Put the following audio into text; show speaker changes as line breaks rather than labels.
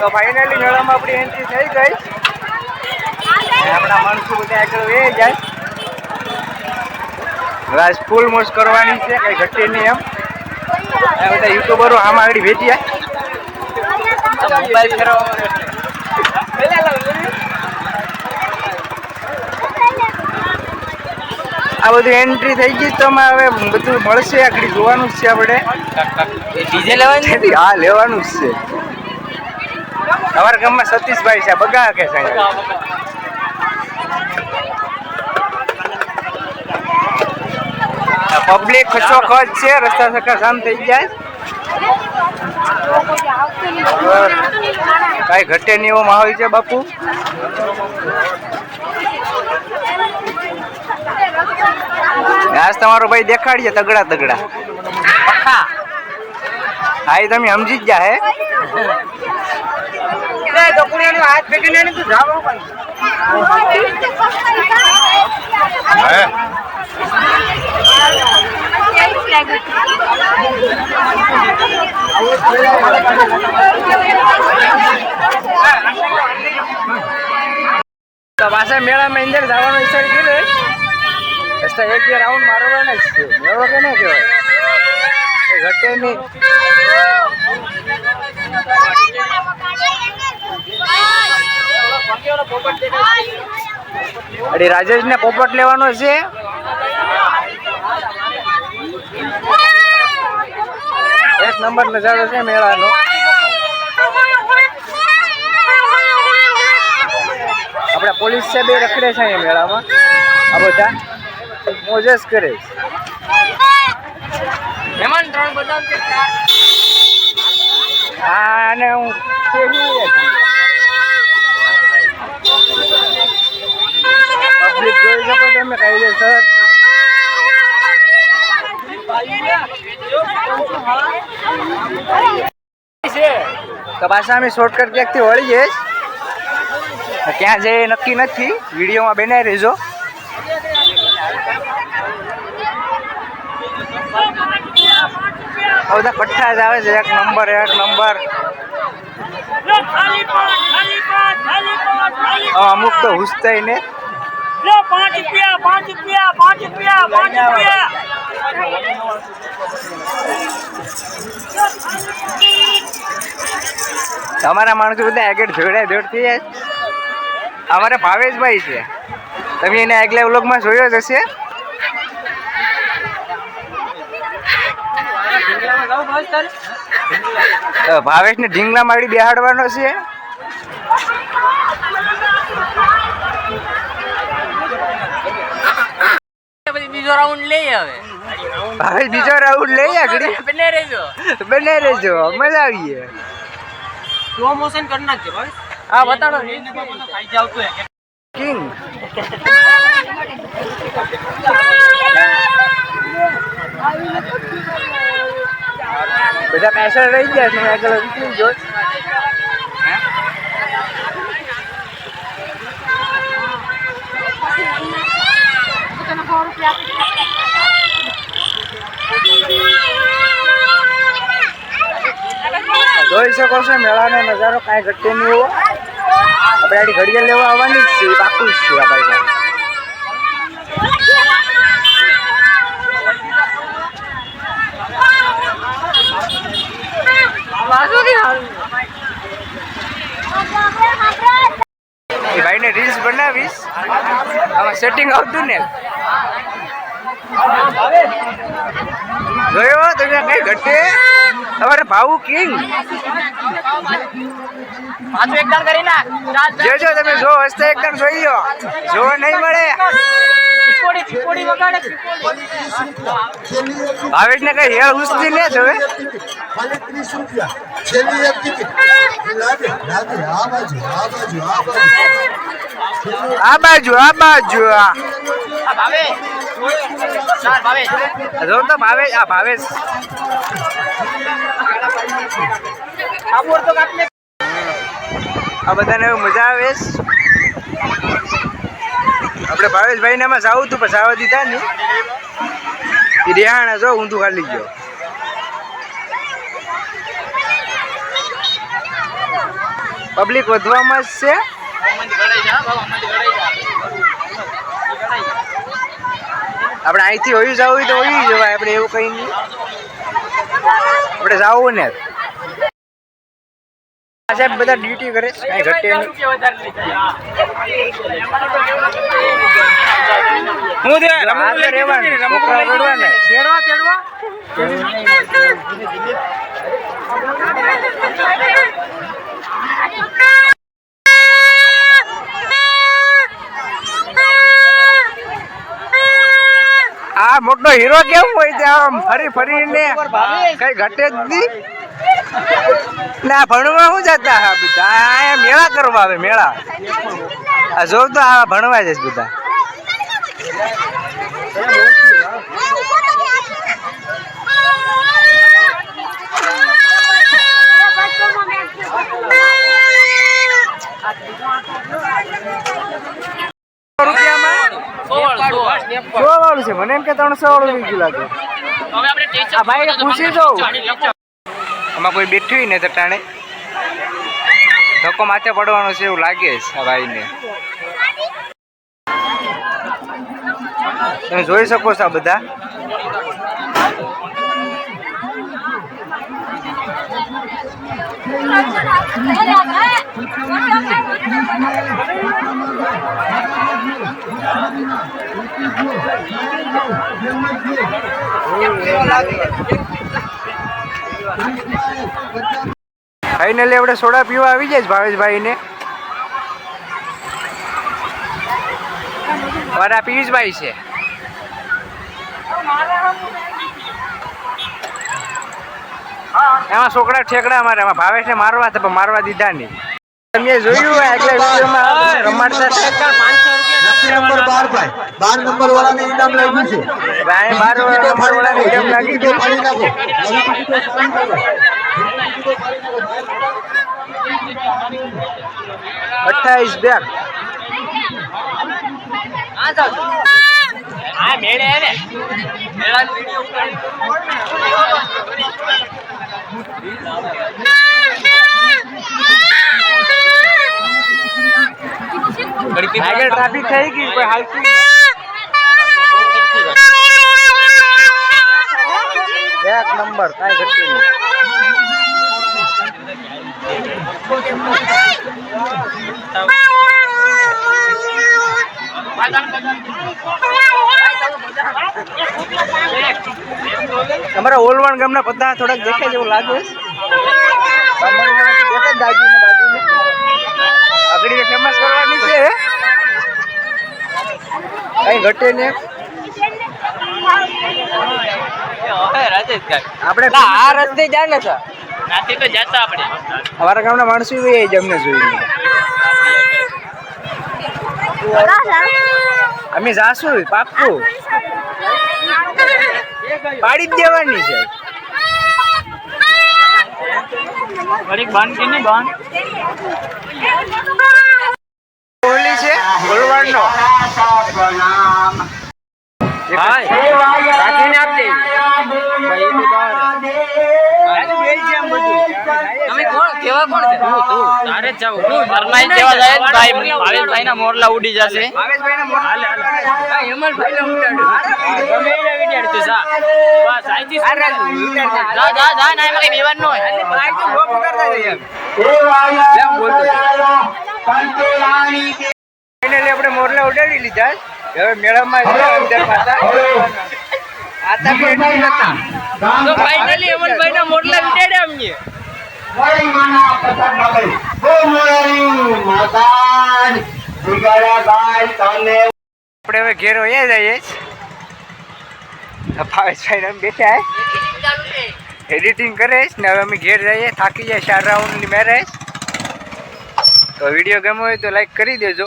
તો ફાઇનલી મેળામાં આપણી એન્ટ્રી થઈ ગઈ. આપણા માણસો બધા આગળ એ જાય. હવે ફૂલ મોજ કરવાની છે કઈ ઘટે નહીં એમ. આ બધા યુટ્યુબરો આમાં આગળ વેચ્યા મોબાઈલ આ બધું એન્ટ્રી થઈ ગઈ તો હવે બધું મળશે આગળ જોવાનું જ છે આપણે.
ડીજે લેવાની?
હા લેવાનું જ છે. અમારા ગામમાં સતીશભાઈ છે બગા કે સાહેબ પબ્લિક ખચોખચ છે રસ્તા સકા શામ થઈ જાય. કાંઈ ઘટે નહીં એવો માહોલ છે બાપુ. આજ તમારો ભાઈ દેખાડીએ તગડા તગડા. હા એ તમે સમજી જ જા હે.
હાથ ફેંકીને તું જાવ
તો પાછા મેળામાં અંદર જવાનો વિચાર કર્યો રસ્તા એક બે રાઉન્ડ મારવાના જ છે મેળો કે ના કહેવાય એ ઘટે નહીં અરે રાજેશને પોપટ લેવાનો છે? એક નંબર નજારો છે મેળાનો. આપણા પોલીસ છે બે રખડે છે અહીંયા મેળામાં. આ બધા મોજસ કરે છે.
મહેમાન ત્રણ બદામ
અને હું પબ્લિક જોઈ શકો તમે કાયદેસર તો પાછા અમે શોર્ટકટ ક્યાંકથી વળી જઈશ ક્યાં જઈએ નક્કી નથી. વિડીયોમાં બનાવી રહેજો આ બધા પઠ્ઠા જ આવે છે. એક નંબર એક નંબર. અમુક તો હુસતાય ને
પાંચ રૂપિયા પાંચ રૂપિયા પાંચ રૂપિયા પાંચ રૂપિયા.
તમારા માણસો બધા આગળ જોડે જોડ થઈ જાય. અમારા ભાવેશભાઈ છે. તમે એને આગલા વ્લોગમાં જોયો જ હશે. તો ભાવેશને ઢીંગલા મારી બેહાડવાનો છે?
પછી બીજો રાઉન્ડ લઈ હવે
ભાવેશ બીજો રાઉન્ડ લઈ આગળ
બને રહેજો.
બને રહેજો મજા આવીએ.
સ્લો મોશન કરી નાખજો ભાઈ હા બતાડો. ખાઈ જાવ તો
કિંગ. બધા પૈસા રહી ગયા છે આગળ નીકળી જો જોઈ શકો છો મેળાનો નજારો કાંઈ ઘટે નહીં એવો આપણે આડી ઘડિયાળ લેવા આવવાની જ છે એ પાકું જ છે આ ભાઈ એ ભાઈને રીલ્સ બનાવીશ આમાં સેટિંગ આવતું ને. જોયો? તમે કઈ ઘટે? તમારે ભાવું કિંગ જોજો તમે જો હસ્તે એકદમ જોઈ લો. જોવા નહીં મળે. ભાવેશ ને કઈ હેર ઉસતી લે જોવે
ખાલી ત્રીસ રૂપિયા છેલ્લી એક ટિકિટ લાગે લાગે આ બાજુ આ બાજુ આ બાજુ.
આ બાજુ આ બાજુ આ.
આ ભાવે
જો તો ભાવેશ આ ભાવેશ. આ બધાને મજા આવે છે. આપણે ભાવેશભાઈ ને એમાં જાવું હતું પણ જવા દીધા ને. એ રેહાણા જો ઊંધું ખાલી ગયો. પબ્લિક વધવામાં જ છે. આપણે અહીંથી હોયું જવું તો હોયું જવાય, આપણે એવું કઈ નહીં. આપણે જવું ને. સાહેબ બધા ડ્યુટી કરે ઘટે
હું. દે
આ તો રહેવાનું. છોકરાઓ રડવાના.
તેડવા તેડવા?
આ મોટો હીરો કેમ હોય ત્યાં આમ ફરી ફરીને કઈ ઘટે જ નહીં. ના ભણવા શું જતા હા બધા. અહીંયા મેળા કરવા આવે મેળા. આ જો તો આ ભણવા જશે બધા. સો વાળું છે. મને એમ કે ત્રણસો વાળું લીધું લાગે. આ ભાઈ પૂછી દઉં આમાં કોઈ બેઠ્યું ને તો ટાણે. ધક્કો માથે પડવાનો છે એવું લાગે છે ભાઈને. તમે જોઈ શકો છો આ બધા? ફાઇનલી આપણે સોડા પીવા આવી જાય ભાવેશભાઈને. મારા પિયુષભાઈ છે. એમાં છોકરા ઠેકડા મારે, એમાં ભાવેશને મારવા હતા, પણ મારવા દીધા નહીં. તમે જોયું એટલે રમાડતા
નંબર બાર ભાઈ. બાર નંબર વાળાને ઇનામ લાગ્યું છે.
ભાઈ બાર નંબર વાળાને કેમ લાગી.
ટિકિટો ફાડી નાખો નવી ટિકિટો ફાડી નાખો.
અઠ્ઠાવીસ બેગ
હા મેળે આવે
આગળ ટ્રાફિક થઈ ગઈ કોઈ હાલતું એક નંબર કાઈ ઘટતી નહીં. અમારા ઓલવાણ ગામના પત્તા થોડાક દેખાય જેવું લાગે છે? બાજુને આગળ ફેમસ કરવાની છે કઈ ઘટે ને? આપણે આ રસ્તે જાય ને સર
તો જતા આપણે.
અમારા ગામના માણસો એ જમને જોઈને. અમે જાશું પાક્કું. પાડી જ દેવાની છે.
ઘડીક બાંધ કે નહીં બાંધ.
છે? ગોલવાડનો રાખીને
કેવા કોણ છે? તું તું. તારે જ જાવું. ફરમાઈ જાય ભાઈ. ભાવેશભાઈ ના મોરલા ઉડી જશે.
ભાવેશભાઈ ના
મોરલા ને ઉડાડ્યું ગમે એને ઉડાડ.
આપણે મોરલા ઉડાડી લીધા. હવે મેળામાં
ના મોરલા ઉડાડ્યા અમને.
આપણે હવે ઘેર વયા જઈએ ભાવેશભાઈ બેઠા એડિટિંગ કરે છે ને હવે અમે ઘેર જઈએ, થાકી જાય ચાર રાઉન્ડની મેરેજ તો વીડિયો ગમ્યો હોય તો લાઈક કરી દેજો.